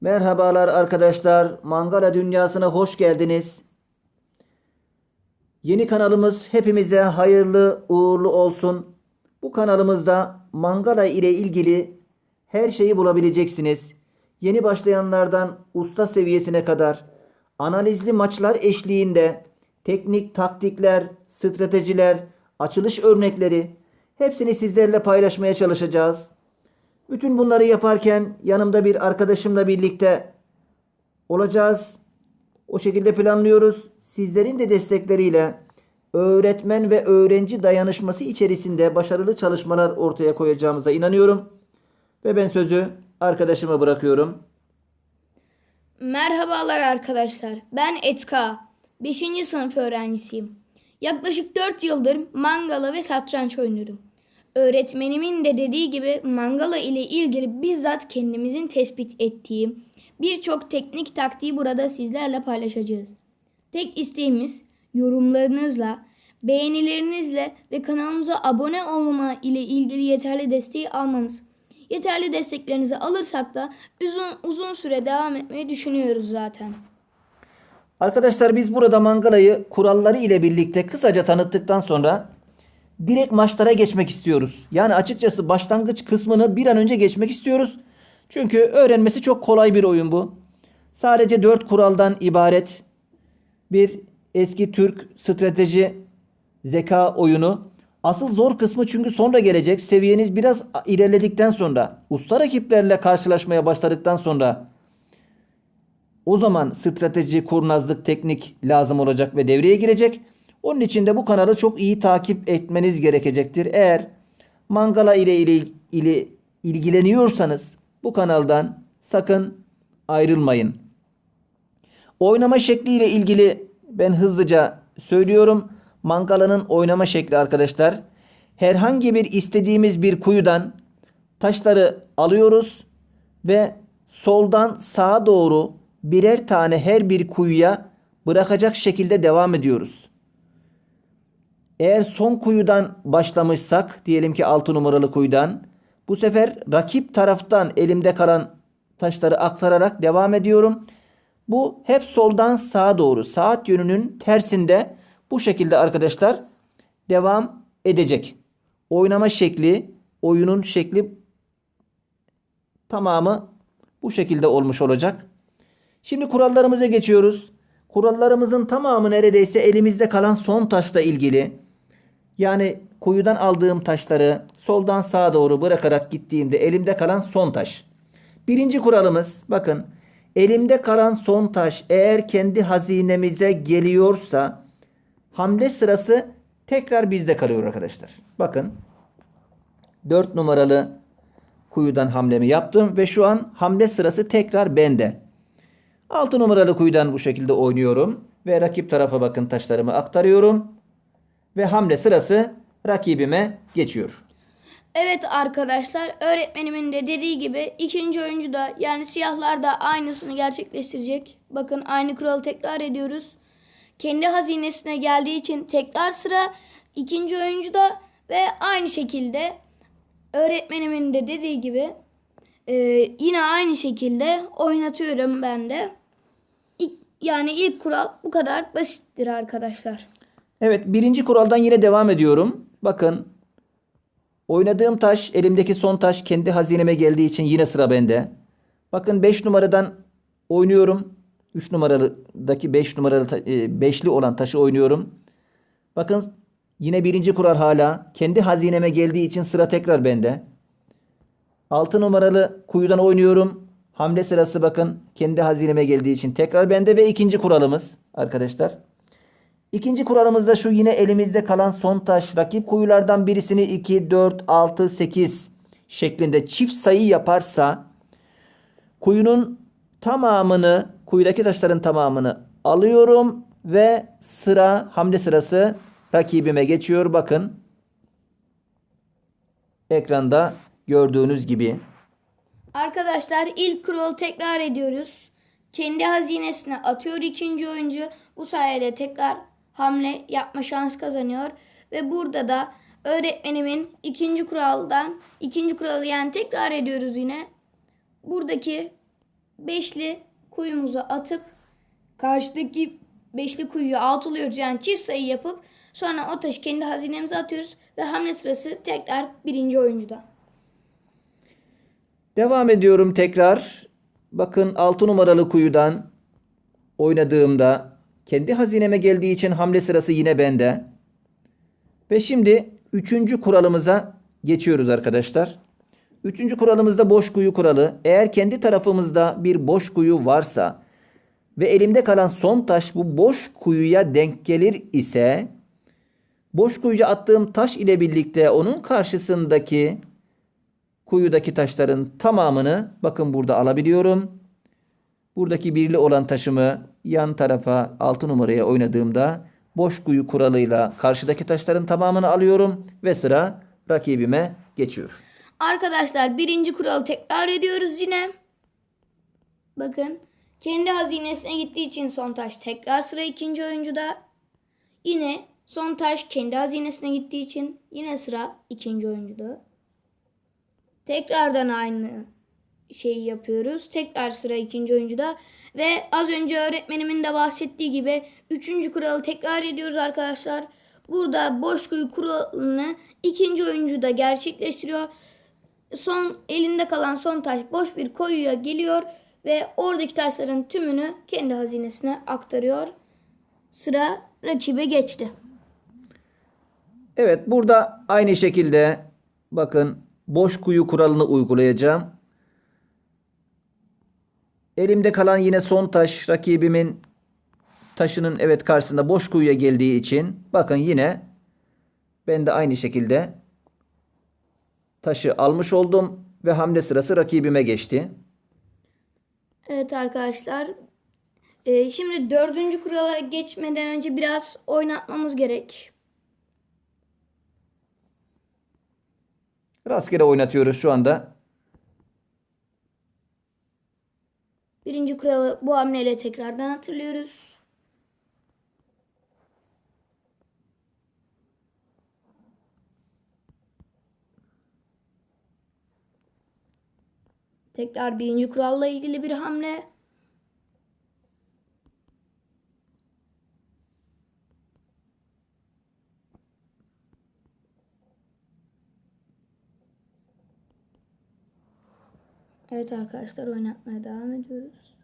Merhabalar arkadaşlar. Mangala dünyasına hoş geldiniz. Yeni kanalımız hepimize hayırlı uğurlu olsun. Bu kanalımızda mangala ile ilgili her şeyi bulabileceksiniz. Yeni başlayanlardan usta seviyesine kadar analizli maçlar eşliğinde teknik taktikler, stratejiler, açılış örnekleri hepsini sizlerle paylaşmaya çalışacağız. Bütün bunları yaparken yanımda bir arkadaşımla birlikte olacağız. O şekilde planlıyoruz. Sizlerin de destekleriyle öğretmen ve öğrenci dayanışması içerisinde başarılı çalışmalar ortaya koyacağımıza inanıyorum. Ve ben sözü arkadaşıma bırakıyorum. Merhabalar arkadaşlar. Ben Etka. 5. sınıf öğrencisiyim. Yaklaşık 4 yıldır mangala ve satranç oynuyorum. Öğretmenimin de dediği gibi mangala ile ilgili bizzat kendimizin tespit ettiği birçok teknik taktiği burada sizlerle paylaşacağız. Tek isteğimiz yorumlarınızla, beğenilerinizle ve kanalımıza abone olmama ile ilgili yeterli desteği almamız. Yeterli desteklerinizi alırsak da uzun, uzun süre devam etmeyi düşünüyoruz zaten. Arkadaşlar biz burada mangalayı kuralları ile birlikte kısaca tanıttıktan sonra direkt maçlara geçmek istiyoruz. Yani açıkçası başlangıç kısmını bir an önce geçmek istiyoruz. Çünkü öğrenmesi çok kolay bir oyun bu. Sadece 4 kuraldan ibaret bir eski Türk strateji zeka oyunu. Asıl zor kısmı çünkü sonra gelecek. Seviyeniz biraz ilerledikten sonra, usta rakiplerle karşılaşmaya başladıktan sonra o zaman strateji, kurnazlık, teknik lazım olacak ve devreye girecek. Onun için de bu kanalı çok iyi takip etmeniz gerekecektir. Eğer mangala ile, ile, ile ilgileniyorsanız bu kanaldan sakın ayrılmayın. Oynama şekliyle ilgili ben hızlıca söylüyorum. Mangalanın oynama şekli arkadaşlar. Herhangi bir istediğimiz bir kuyudan taşları alıyoruz ve soldan sağa doğru birer tane her bir kuyuya bırakacak şekilde devam ediyoruz. Eğer son kuyudan başlamışsak diyelim ki 6 numaralı kuyudan bu sefer rakip taraftan elimde kalan taşları aktararak devam ediyorum. Bu hep soldan sağa doğru saat yönünün tersinde bu şekilde arkadaşlar devam edecek. Oynama şekli, oyunun şekli tamamı bu şekilde olmuş olacak. Şimdi kurallarımıza geçiyoruz. Kurallarımızın tamamı neredeyse elimizde kalan son taşla ilgili. Yani kuyudan aldığım taşları soldan sağa doğru bırakarak gittiğimde elimde kalan son taş. Birinci kuralımız bakın elimde kalan son taş eğer kendi hazinemize geliyorsa hamle sırası tekrar bizde kalıyor arkadaşlar. Bakın 4 numaralı kuyudan hamlemi yaptım ve şu an hamle sırası tekrar bende. 6 numaralı kuyudan bu şekilde oynuyorum ve rakip tarafa bakın taşlarımı aktarıyorum ve hamle sırası rakibime geçiyor. Evet arkadaşlar öğretmenimin de dediği gibi ikinci oyuncu da yani siyahlar da aynısını gerçekleştirecek. Bakın aynı kuralı tekrar ediyoruz. Kendi hazinesine geldiği için tekrar sıra ikinci oyuncu da ve aynı şekilde öğretmenimin de dediği gibi e, yine aynı şekilde oynatıyorum ben de. İlk, yani ilk kural bu kadar basittir arkadaşlar. Evet birinci kuraldan yine devam ediyorum. Bakın oynadığım taş elimdeki son taş kendi hazineme geldiği için yine sıra bende. Bakın 5 numaradan oynuyorum. 3 numaradaki 5 numaralı ta- e, beşli olan taşı oynuyorum. Bakın yine birinci kural hala kendi hazineme geldiği için sıra tekrar bende. 6 numaralı kuyudan oynuyorum. Hamle sırası bakın kendi hazineme geldiği için tekrar bende ve ikinci kuralımız arkadaşlar. İkinci kuralımız da şu yine elimizde kalan son taş. Rakip kuyulardan birisini 2, 4, 6, 8 şeklinde çift sayı yaparsa kuyunun tamamını, kuyudaki taşların tamamını alıyorum ve sıra hamle sırası rakibime geçiyor. Bakın ekranda gördüğünüz gibi. Arkadaşlar ilk kuralı tekrar ediyoruz. Kendi hazinesine atıyor ikinci oyuncu. Bu sayede tekrar hamle yapma şans kazanıyor. Ve burada da öğretmenimin ikinci kuraldan ikinci kuralı yani tekrar ediyoruz yine. Buradaki beşli kuyumuza atıp karşıdaki beşli kuyuyu altılıyoruz. Yani çift sayı yapıp sonra o taşı kendi hazinemize atıyoruz ve hamle sırası tekrar birinci oyuncuda. Devam ediyorum tekrar. Bakın 6 numaralı kuyudan oynadığımda kendi hazineme geldiği için hamle sırası yine bende. Ve şimdi üçüncü kuralımıza geçiyoruz arkadaşlar. Üçüncü kuralımızda boş kuyu kuralı. Eğer kendi tarafımızda bir boş kuyu varsa ve elimde kalan son taş bu boş kuyuya denk gelir ise boş kuyuya attığım taş ile birlikte onun karşısındaki kuyudaki taşların tamamını bakın burada alabiliyorum. Buradaki birli olan taşımı yan tarafa 6 numaraya oynadığımda boş kuyu kuralıyla karşıdaki taşların tamamını alıyorum ve sıra rakibime geçiyor. Arkadaşlar birinci kuralı tekrar ediyoruz yine. Bakın kendi hazinesine gittiği için son taş tekrar sıra ikinci oyuncuda. Yine son taş kendi hazinesine gittiği için yine sıra ikinci oyuncuda. Tekrardan aynı şeyi yapıyoruz. Tekrar sıra ikinci oyuncuda. Ve az önce öğretmenimin de bahsettiği gibi üçüncü kuralı tekrar ediyoruz arkadaşlar. Burada boş kuyu kuralını ikinci oyuncu da gerçekleştiriyor. Son elinde kalan son taş boş bir koyuya geliyor ve oradaki taşların tümünü kendi hazinesine aktarıyor. Sıra rakibe geçti. Evet burada aynı şekilde bakın boş kuyu kuralını uygulayacağım. Elimde kalan yine son taş rakibimin taşının evet karşısında boş kuyuya geldiği için bakın yine ben de aynı şekilde taşı almış oldum ve hamle sırası rakibime geçti. Evet arkadaşlar. Ee, şimdi dördüncü kurala geçmeden önce biraz oynatmamız gerek. Rastgele oynatıyoruz şu anda. Birinci kuralı bu hamleyle tekrardan hatırlıyoruz. Tekrar birinci kuralla ilgili bir hamle. Evet arkadaşlar oynatmaya devam ediyoruz.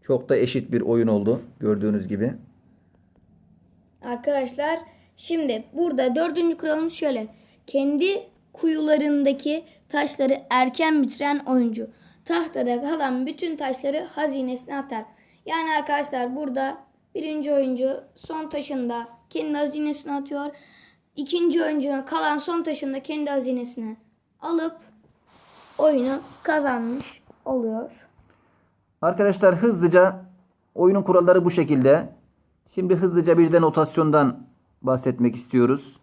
Çok da eşit bir oyun oldu gördüğünüz gibi. Arkadaşlar şimdi burada dördüncü kuralımız şöyle. Kendi kuyularındaki taşları erken bitiren oyuncu tahtada kalan bütün taşları hazinesine atar. Yani arkadaşlar burada birinci oyuncu son taşında kendi hazinesine atıyor. İkinci oyuncu kalan son taşında kendi hazinesine alıp oyunu kazanmış oluyor. Arkadaşlar hızlıca oyunun kuralları bu şekilde. Şimdi hızlıca bir de notasyondan bahsetmek istiyoruz.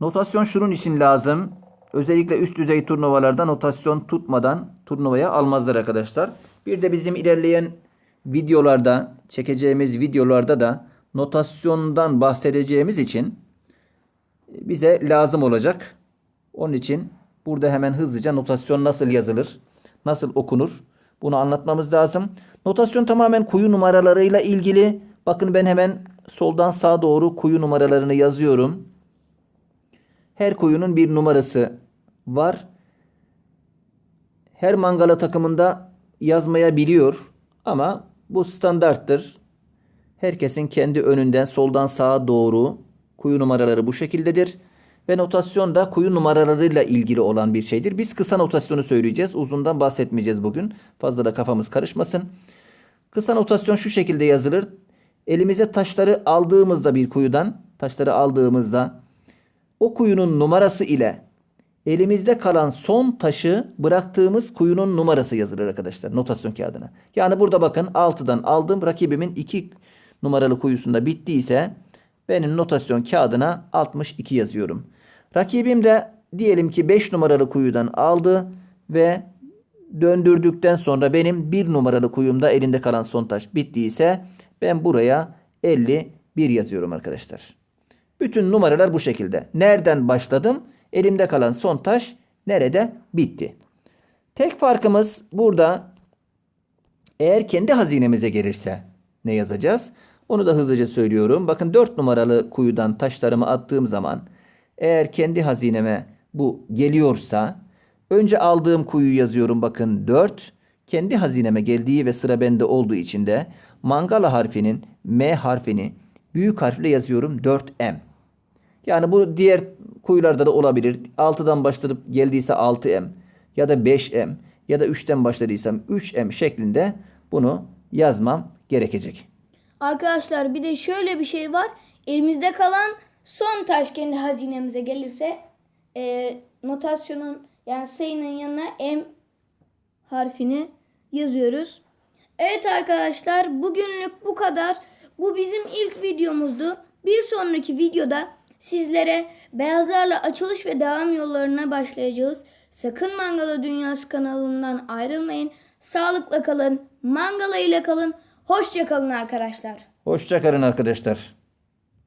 Notasyon şunun için lazım. Özellikle üst düzey turnuvalarda notasyon tutmadan turnuvaya almazlar arkadaşlar. Bir de bizim ilerleyen videolarda, çekeceğimiz videolarda da notasyondan bahsedeceğimiz için bize lazım olacak. Onun için burada hemen hızlıca notasyon nasıl yazılır, nasıl okunur bunu anlatmamız lazım. Notasyon tamamen kuyu numaralarıyla ilgili. Bakın ben hemen soldan sağa doğru kuyu numaralarını yazıyorum. Her kuyunun bir numarası var. Her mangala takımında yazmaya biliyor ama bu standarttır. Herkesin kendi önünden soldan sağa doğru kuyu numaraları bu şekildedir. Ve notasyon da kuyu numaralarıyla ilgili olan bir şeydir. Biz kısa notasyonu söyleyeceğiz. Uzundan bahsetmeyeceğiz bugün. Fazla da kafamız karışmasın. Kısa notasyon şu şekilde yazılır. Elimize taşları aldığımızda bir kuyudan, taşları aldığımızda o kuyunun numarası ile elimizde kalan son taşı bıraktığımız kuyunun numarası yazılır arkadaşlar notasyon kağıdına. Yani burada bakın 6'dan aldım rakibimin 2 numaralı kuyusunda bittiyse benim notasyon kağıdına 62 yazıyorum. Rakibim de diyelim ki 5 numaralı kuyudan aldı ve döndürdükten sonra benim 1 numaralı kuyumda elinde kalan son taş bittiyse ben buraya 51 yazıyorum arkadaşlar. Bütün numaralar bu şekilde. Nereden başladım? Elimde kalan son taş nerede bitti? Tek farkımız burada eğer kendi hazinemize gelirse ne yazacağız? Onu da hızlıca söylüyorum. Bakın 4 numaralı kuyudan taşlarımı attığım zaman eğer kendi hazineme bu geliyorsa önce aldığım kuyuyu yazıyorum bakın 4. Kendi hazineme geldiği ve sıra bende olduğu için de mangala harfinin M harfini büyük harfle yazıyorum 4M. Yani bu diğer kuyularda da olabilir. 6'dan başlayıp geldiyse 6M ya da 5M ya da 3'ten başladıysam 3M şeklinde bunu yazmam gerekecek. Arkadaşlar bir de şöyle bir şey var. Elimizde kalan son taş kendi hazinemize gelirse e, notasyonun yani sayının yanına M harfini yazıyoruz. Evet arkadaşlar bugünlük bu kadar. Bu bizim ilk videomuzdu. Bir sonraki videoda sizlere beyazlarla açılış ve devam yollarına başlayacağız. Sakın Mangala Dünyası kanalından ayrılmayın. Sağlıkla kalın, Mangala ile kalın. Hoşça kalın arkadaşlar. Hoşçakalın arkadaşlar.